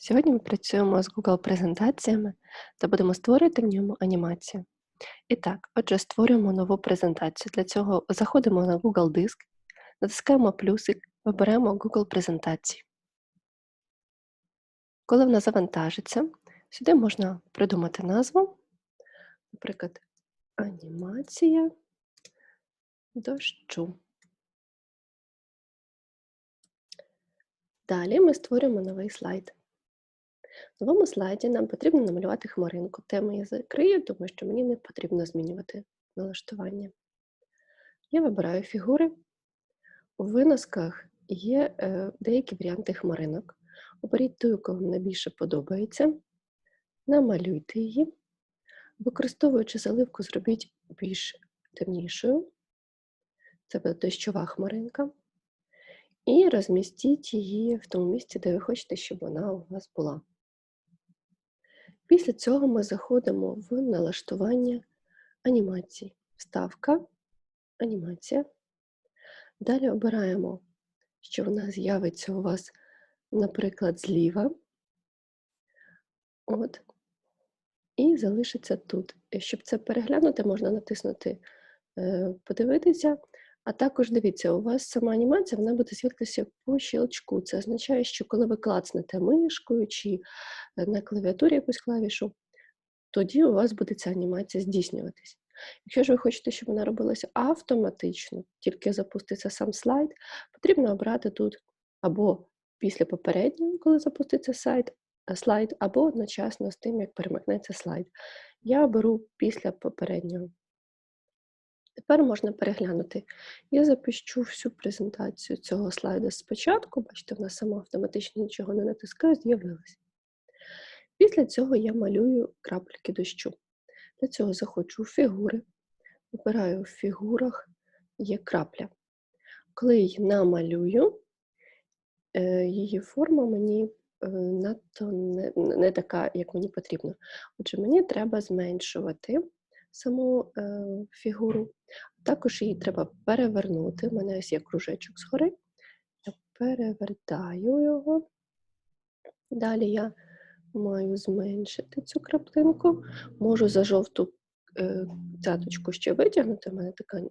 Сьогодні ми працюємо з Google презентаціями та будемо створювати в ньому анімацію. І так, отже, створюємо нову презентацію. Для цього заходимо на Google Диск, натискаємо плюсик, виберемо Google презентації. Коли вона завантажиться, сюди можна придумати назву, наприклад, анімація дощу. Далі ми створюємо новий слайд. В новому слайді нам потрібно намалювати хмаринку. Тему я закрию, тому що мені не потрібно змінювати налаштування. Я вибираю фігури. У виносках є е, деякі варіанти хмаринок. Оберіть ту, яка вам найбільше подобається. Намалюйте її. Використовуючи заливку, зробіть більш темнішою. Це буде дощова хмаринка. І розмістіть її в тому місці, де ви хочете, щоб вона у вас була. Після цього ми заходимо в налаштування анімації. Вставка, анімація. Далі обираємо, що вона з'явиться у вас, наприклад, зліва. От. І залишиться тут. Щоб це переглянути, можна натиснути е, Подивитися. А також дивіться, у вас сама анімація вона буде світлитися по щелчку. Це означає, що коли ви клацнете мишкою чи е, на клавіатурі якусь клавішу, тоді у вас буде ця анімація здійснюватись. Якщо ж ви хочете, щоб вона робилася автоматично, тільки запуститься сам слайд, потрібно обрати тут або після попереднього, коли запуститься сайт, е, слайд, або одночасно з тим, як перемикнеться слайд. Я беру після попереднього. Тепер можна переглянути. Я запущу всю презентацію цього слайду спочатку, бачите, вона сама автоматично нічого не натискає, з'явилася. Після цього я малюю крапельки дощу. Для цього заходжу в фігури, вибираю в фігурах є крапля. Коли її намалюю, е, її форма мені е, надто не, не така, як мені потрібно. Отже, мені треба зменшувати саму е, фігуру. Також її треба перевернути. У мене ось є кружечок згори. Я перевертаю його. Далі я маю зменшити цю краплинку. Можу за жовту е, цяточку ще витягнути. У мене така е,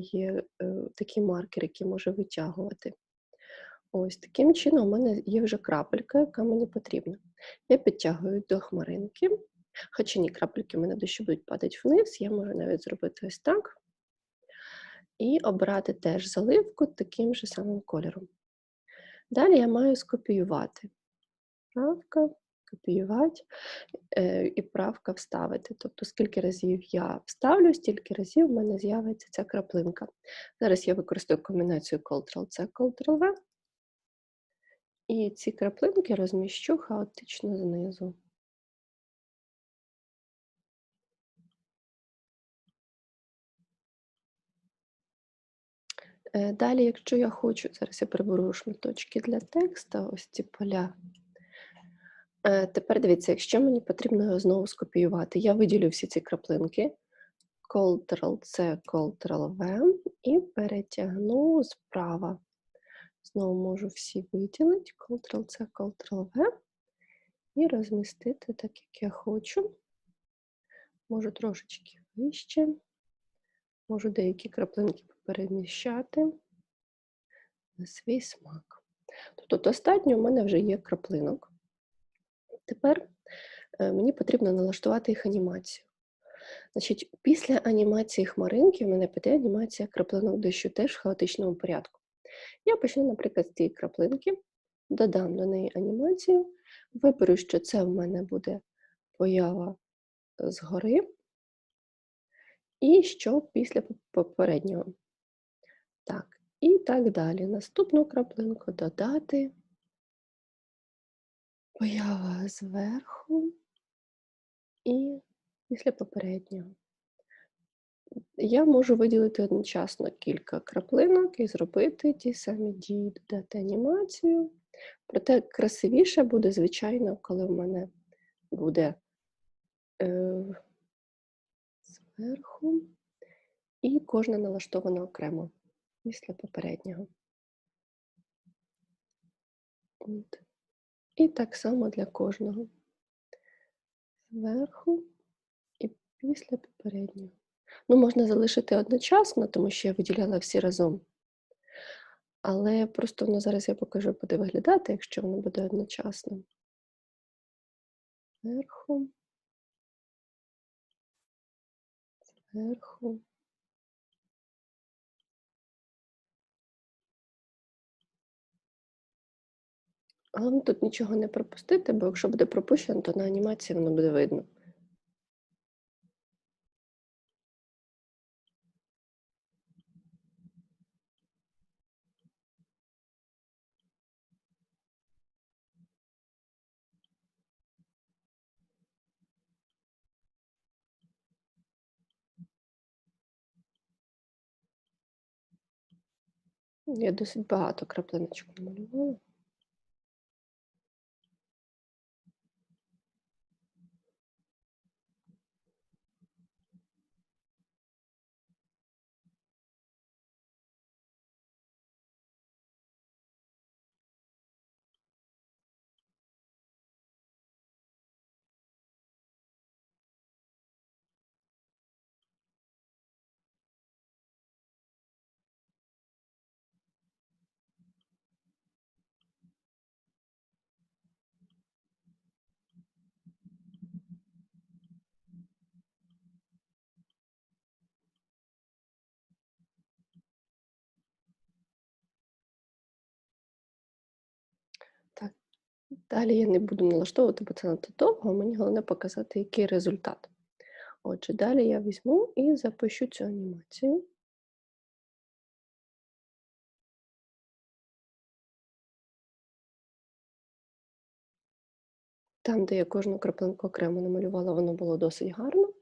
є е, такий маркер, який може витягувати. Ось таким чином у мене є вже крапелька, яка мені потрібна. Я підтягую до хмаринки. Хоча ні, крапельки в мене дощу будуть падати вниз, я можу навіть зробити ось так. І обрати теж заливку таким же самим кольором. Далі я маю скопіювати. Правка, копіювати е, і правка вставити. Тобто, скільки разів я вставлю, стільки разів в мене з'явиться ця краплинка. Зараз я використаю комбінацію Ctrl-C, Ctrl-V. І ці краплинки розміщу хаотично знизу. Далі, якщо я хочу, зараз я приберу шматочки для текста, ось ці поля. Е, тепер дивіться, якщо мені потрібно його знову скопіювати, я виділю всі ці краплинки, Ctrl-C, Ctrl-V і перетягну справа. Знову можу всі виділити, Ctrl-C, Ctrl-V і розмістити так, як я хочу. Можу трошечки вище, можу деякі краплинки переміщати на свій смак. Тобто достатньо в мене вже є краплинок. Тепер е, мені потрібно налаштувати їх анімацію. Значить, Після анімації хмаринки в мене піде анімація краплинок дощу теж в хаотичному порядку. Я почну, наприклад, з цієї краплинки, додам до неї анімацію, виберу, що це в мене буде поява згори, і що після попереднього. Так, і так далі. Наступну краплинку додати. Поява зверху і після попереднього. Я можу виділити одночасно кілька краплинок і зробити ті самі дії, додати анімацію. Проте красивіше буде, звичайно, коли в мене буде е, зверху і кожна налаштована окремо після попереднього. От. І так само для кожного. Зверху і після попереднього. Ну, можна залишити одночасно, тому що я виділяла всі разом. Але просто воно зараз я покажу, буде виглядати, якщо воно буде одночасно. Зверху. Зверху. Головне тут нічого не пропустити, бо якщо буде пропущено, то на анімації воно буде видно. Я досить багато краплиночок намалювала. Так, далі я не буду налаштовувати, бо це надто довго, мені головне показати, який результат. Отже, далі я візьму і запишу цю анімацію. Там, де я кожну краплинку окремо намалювала, воно було досить гарно.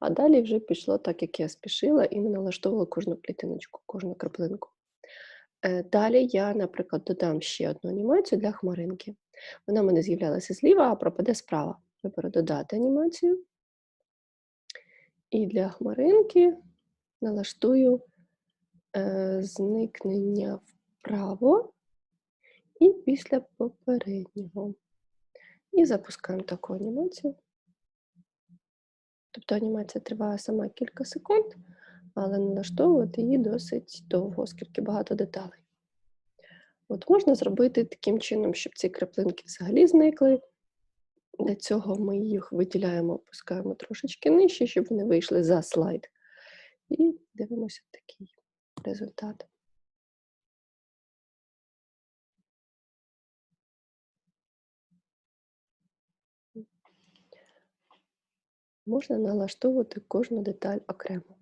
А далі вже пішло так, як я спішила, і не налаштовувала кожну клітиночку, кожну краплинку. Е, Далі я, наприклад, додам ще одну анімацію для хмаринки. Вона в мене з'являлася зліва, а пропаде справа. Виберу додати анімацію. І для хмаринки налаштую е, зникнення вправо і після попереднього. І запускаємо таку анімацію. Тобто анімація триває сама кілька секунд, але налаштовувати її досить довго, оскільки багато деталей. От можна зробити таким чином, щоб ці краплинки взагалі зникли. Для цього ми їх виділяємо, опускаємо трошечки нижче, щоб вони вийшли за слайд. І дивимося такий результат. Можна налаштовувати кожну деталь окремо.